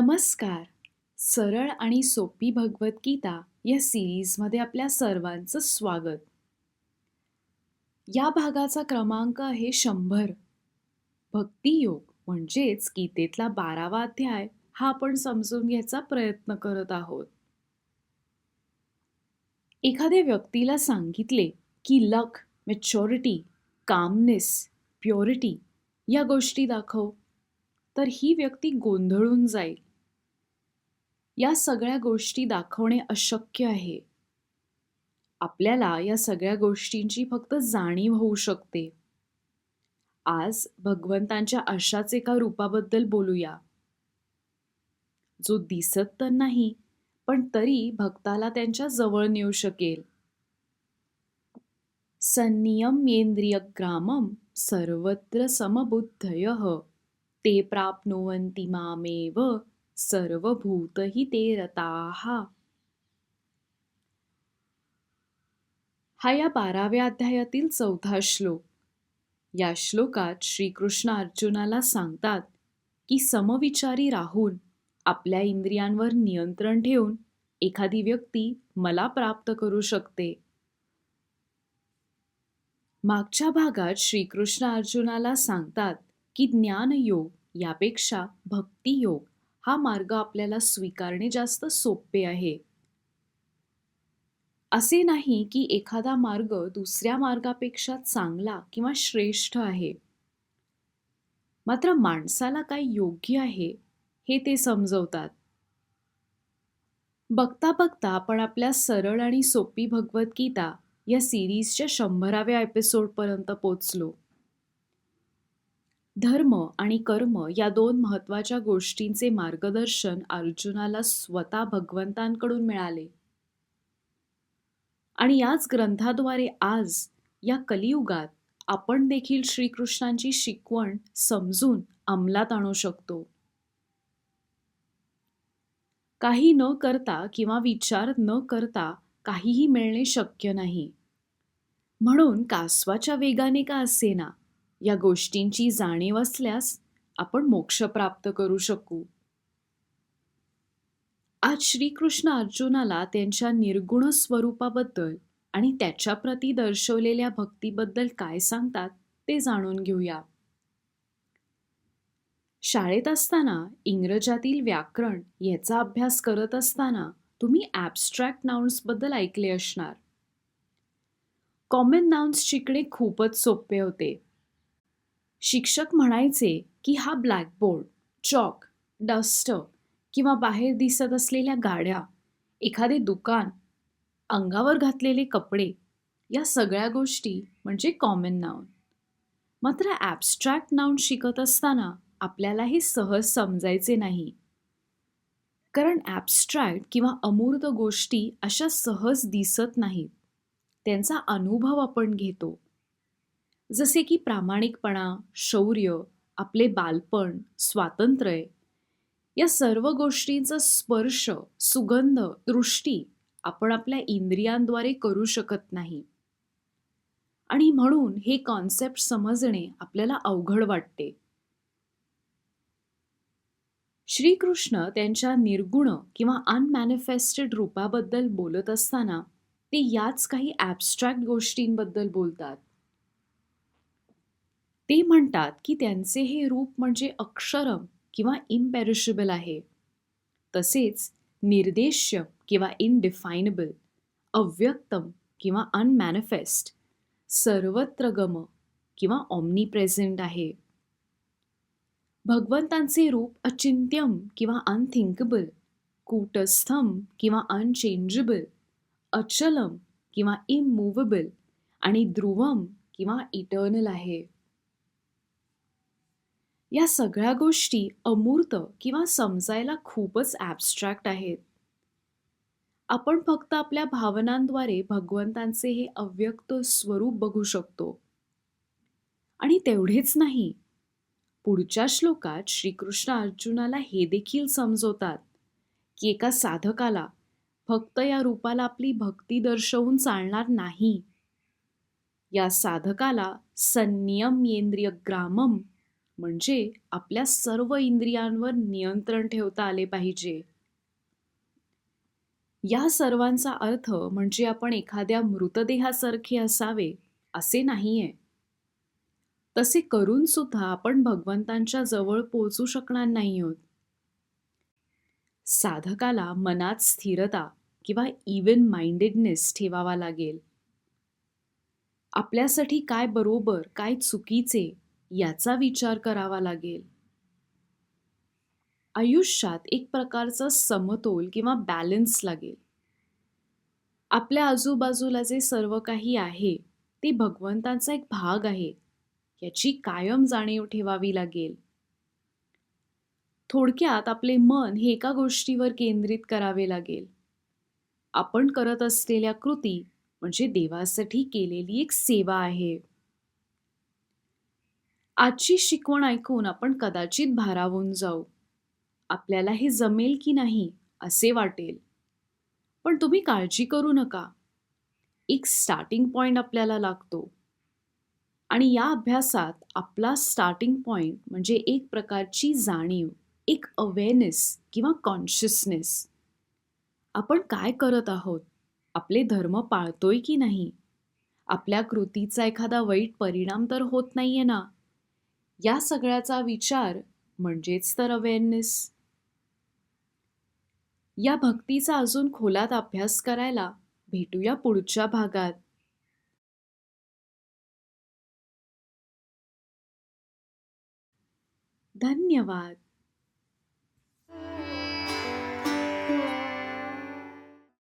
नमस्कार. सरळ आणि सोपी भगवद्गीता या सिरीजमध्ये आपल्या सर्वांचं स्वागत. या भागाचा क्रमांक आहे शंभर. भक्तियोग म्हणजेच गीतेतला बारावा अध्याय हा आपण समजून घ्यायचा प्रयत्न करत आहोत. एखाद्या व्यक्तीला सांगितले की लक मेच्युरिटी कामनेस प्युरिटी या गोष्टी दाखव. तर ही व्यक्ती गोंधळून जाईल. या सगळ्या गोष्टी दाखवणे अशक्य आहे. आपल्याला या सगळ्या गोष्टींची फक्त जाणीव होऊ शकते. आज भगवंतांच्या अशाच एका रूपाबद्दल बोलूया. जो दिसत तर नाही पण तरी भक्ताला त्यांच्या जवळ नेऊ शकेल. संनियम्येंद्रिय ग्रामम सर्वत्र समबुद्धय ते प्राप्नुवन्ति मामेव सर्वभूतही ते रताः। हा या बाराव्या अध्यायातील चौथा श्लोक. या श्लोकात श्रीकृष्ण अर्जुनाला सांगतात की समविचारी राहून आपल्या इंद्रियांवर नियंत्रण ठेवून एखादी व्यक्ती मला प्राप्त करू शकते. मागच्या भागात श्रीकृष्ण अर्जुनाला सांगतात की ज्ञान योग यापेक्षा भक्तियोग हा मार्ग आपल्याला स्वीकारणे जास्त सोपे आहे. असे नाही की एखादा मार्ग दुसऱ्या मार्गापेक्षा चांगला किंवा श्रेष्ठ आहे. मात्र माणसाला काय योग्य आहे हे ते समजवतात. बघता बघता आपण आपल्या सरळ आणि सोपी भगवद्गीता या सिरीजच्या शंभराव्या एपिसोडपर्यंत पोचलो धर्म आणि कर्म या दोन महत्त्वाच्या गोष्टींचे मार्गदर्शन अर्जुनाला स्वतः भगवंतांकडून मिळाले. आणि याच ग्रंथाद्वारे आज या कलियुगात आपण देखील श्रीकृष्णांची शिकवण समजून अंमलात आणू शकतो. काही न करता किंवा विचार न करता काहीही मिळणे शक्य नाही. म्हणून कासवाच्या वेगाने का असेना? या गोष्टींची जाणीव असल्यास आपण मोक्ष प्राप्त करू शकू. आज श्रीकृष्ण अर्जुनाला त्यांच्या निर्गुण स्वरूपाबद्दल आणि त्याच्याप्रती दर्शवलेल्या भक्तीबद्दल काय सांगतात ते जाणून घेऊया. शाळेत असताना इंग्रजातील व्याकरण याचा अभ्यास करत असताना तुम्ही ॲबस्ट्रॅक्ट नाउन्सबद्दल ऐकले असणार. कॉमन नाउन्स शिकणे खूपच सोपे होते. शिक्षक म्हणायचे की हा ब्लॅकबोर्ड चॉक डस्टर किंवा बाहेर दिसत असलेल्या गाड्या एखादे दुकान अंगावर घातलेले कपडे या सगळ्या गोष्टी म्हणजे कॉमन नाऊन मात्र ॲबस्ट्रॅक्ट नाउन शिकत असताना आपल्याला हे सहज समजायचे नाही. कारण ॲबस्ट्रॅक्ट किंवा अमूर्त गोष्टी अशा सहज दिसत नाहीत. त्यांचा अनुभव आपण घेतो. जसे की प्रामाणिकपणा शौर्य आपले बालपण स्वातंत्र्य या सर्व गोष्टींचा स्पर्श सुगंध दृष्टी आपण आपल्या इंद्रियांद्वारे करू शकत नाही. आणि म्हणून हे कॉन्सेप्ट समजणे आपल्याला अवघड वाटते. श्रीकृष्ण त्यांच्या निर्गुण किंवा अनमॅनिफेस्टेड रूपाबद्दल बोलत असताना ते याच काही ॲबस्ट्रॅक्ट गोष्टींबद्दल बोलतात. ते म्हणतात की त्यांचे हे रूप म्हणजे अक्षरम किंवा इम्पॅरिशेबल आहे. तसेच निर्देश्य किंवा इनडिफायनेबल अव्यक्तम किंवा अनमॅनिफेस्ट सर्वत्र गम किंवा ऑमनी प्रेझेंट आहे. भगवंतांचे रूप अचिंत्यम किंवा अनथिंकेबल कूटस्थम किंवा अनचेंजेबल अचलम किंवा इममुवेबल आणि ध्रुवम किंवा इटर्नल आहे. या सगळ्या गोष्टी अमूर्त किंवा समजायला खूपच ॲबस्ट्रॅक्ट आहेत. आपण फक्त आपल्या भावनांद्वारे भगवंतांचे हे अव्यक्त स्वरूप बघू शकतो. आणि तेवढेच नाही पुढच्या श्लोकात श्रीकृष्ण अर्जुनाला हे देखील समजवतात की एका साधकाला फक्त या रूपाला आपली भक्ती दर्शवून चालणार नाही. या साधकाला संनियम्येंद्रिय ग्रामम म्हणजे आपल्या सर्व इंद्रियांवर नियंत्रण ठेवता आले पाहिजे. या सर्वांचा अर्थ म्हणजे आपण एखाद्या मृतदेहासारखे असावे असे नाहीये. तसे करून सुद्धा आपण भगवंतांच्या जवळ पोहोचू शकणार नाही आहोत. साधकाला मनात स्थिरता किंवा इवन माइंडेडनेस ठेवावा लागेल. आपल्यासाठी काय बरोबर काय चुकीचे याचा विचार करावा लागेल. आयुष्यात एक प्रकारचा समतोल किंवा बॅलन्स लागेल. आपल्या आजूबाजूला जे सर्व काही आहे ते भगवंतांचा एक भाग आहे याची कायम जाणीव ठेवावी लागेल. थोडक्यात आपले मन हे एका गोष्टीवर केंद्रित करावे लागेल. आपण करत असलेल्या कृती म्हणजे देवासाठी केलेली एक सेवा आहे. आजची शिकवण ऐकून आपण कदाचित भारावून जाऊ. आपल्याला हे जमेल की नाही असे वाटेल. पण तुम्ही काळजी करू नका. एक स्टार्टिंग पॉईंट आपल्याला लागतो. आणि या अभ्यासात आपला स्टार्टिंग पॉईंट म्हणजे एक प्रकारची जाणीव एक अवेअरनेस किंवा कॉन्शियसनेस आपण काय करत आहोत? आपले धर्म पाळतोय की नाही? आपल्या कृतीचा एखादा वाईट परिणाम तर होत नाहीये ना? या सगळ्याचा विचार म्हणजेच तर अवेअरनेस या भक्तीचा अजून खोलात अभ्यास करायला भेटूया पुढच्या भागात. धन्यवाद.